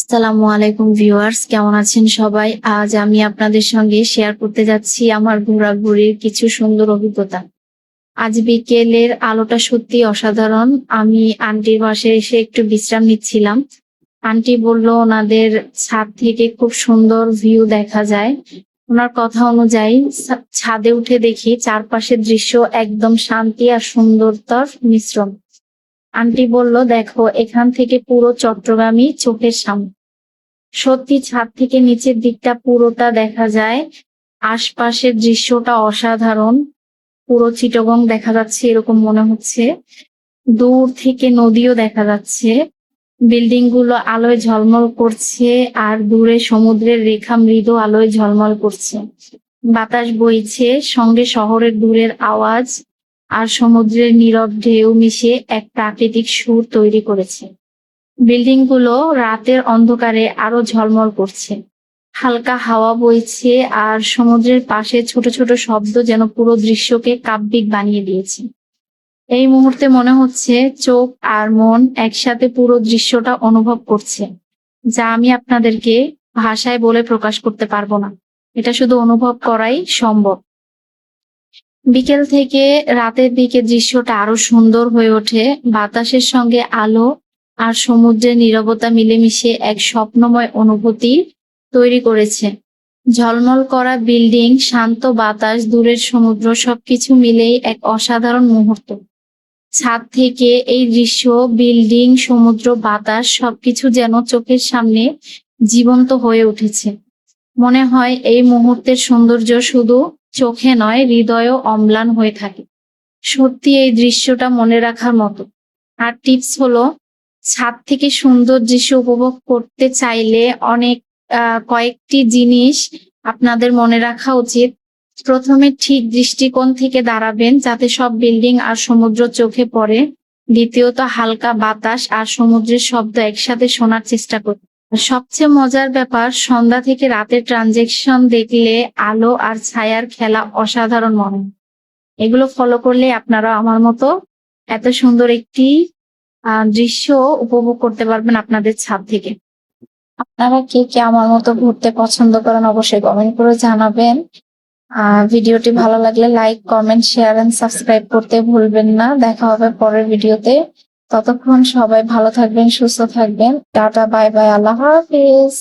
আসসালামু আলাইকুম ভিউয়ার্স, কেমন আছেন সবাই? আজ আমি আপনাদের সঙ্গে শেয়ার করতে যাচ্ছি আমার ঘোরাঘুরির কিছু সুন্দর অভিজ্ঞতা। আজ বিকেলের আলোটা সত্যি অসাধারণ। আমি আন্টির বাসায় এসে একটু বিশ্রাম নিচ্ছিলাম। আন্টি বলল, ওনাদের ছাদ থেকে খুব সুন্দর ভিউ দেখা যায়। ওনার কথা অনুযায়ী ছাদে উঠে দেখি চারপাশের দৃশ্য একদম শান্তি আর সুন্দরতার মিশ্রণ। আন্টি বলল, দেখো, এখান থেকে পুরো চট্টগ্রামই চোখের সামনে। সত্যি ছাদ থেকে নিচের দিকটা পুরোটা দেখা যায়। আশপাশের দৃশ্যটা অসাধারণ। পুরো চিটগং দেখা যাচ্ছে এরকম মনে হচ্ছে। দূর থেকে নদীও দেখা যাচ্ছে। বিল্ডিংগুলো আলোয় ঝলমল করছে আর দূরে সমুদ্রের রেখা মৃদু আলোয় ঝলমল করছে। বাতাস বইছে, সঙ্গে শহরের দূরের আওয়াজ। আর সমুদ্রের নীরব ঢেউ মিশে এক প্রাকৃতিক সুর তৈরি করেছে। বিল্ডিংগুলো রাতের অন্ধকারে আরও ঝলমল করছে। হালকা হাওয়া বইছে আর সমুদ্রের পাশে ছোট ছোট শব্দ যেন পুরো দৃশ্যকে কাব্যিক বানিয়ে দিয়েছে। এই মুহূর্তে মনে হচ্ছে চোখ আর মন একসাথে পুরো দৃশ্যটা অনুভব করছে, যা আমি আপনাদেরকে ভাষায় বলে প্রকাশ করতে পারব না। এটা শুধু অনুভব করাই সম্ভব। বিকেল থেকে রাতের দিকে দৃশ্যটা আরও সুন্দর হয়ে ওঠে। বাতাসের সঙ্গে আলো আর সমুদ্রের নীরবতা মিলেমিশে এক স্বপ্নময় অনুভূতি তৈরি করেছে। ঝলমল করা বিল্ডিং, শান্ত বাতাস, দূরের সমুদ্র সবকিছু মিলেই এক অসাধারণ মুহূর্ত। ছাদ থেকে এই দৃশ্য, বিল্ডিং, সমুদ্র, বাতাস সবকিছু যেন চোখের সামনে জীবন্ত হয়ে উঠেছে। মনে হয় এই মুহূর্তের সৌন্দর্য শুধু চোখে নয়, হৃদয়ও অম্লান হয়ে থাকে। সত্যি এই দৃশ্যটা মনে রাখার মতো। আর টিপস হলো, ছাদ থেকে সুন্দর দৃশ্য উপভোগ করতে চাইলে অনেক কয়েকটি জিনিস আপনাদের মনে রাখা উচিত। প্রথমে ঠিক দৃষ্টিকোণ থেকে দাঁড়াবেন যাতে সব বিল্ডিং আর সমুদ্র চোখে পড়ে। দ্বিতীয়ত হালকা বাতাস আর সমুদ্রের শব্দ একসাথে শোনার চেষ্টা করুন। সবচেয়ে মজার ব্যাপার, সন্ধ্যা থেকে রাতের ট্রানজেকশন দেখলে আলো আর ছায়ার খেলা অসাধারণ মনে এগুলো ফলো করলে আপনারা আমার মতো এত সুন্দর একটি দৃশ্য উপভোগ করতে পারবেন আপনাদের ছাদ থেকে। আপনারা কে কে আমার মতো ঘুরতে পছন্দ করেন অবশ্যই কমেন্ট করে জানাবেন। ভিডিওটি ভালো লাগলে like comment share and subscribe করতে ভুলবেন না। দেখা হবে পরের ভিডিওতে। ততক্ষণ সবাই ভালো থাকবেন সুস্থ থাকবেন। টাটা বাই বাই আল্লাহ হাফিজ।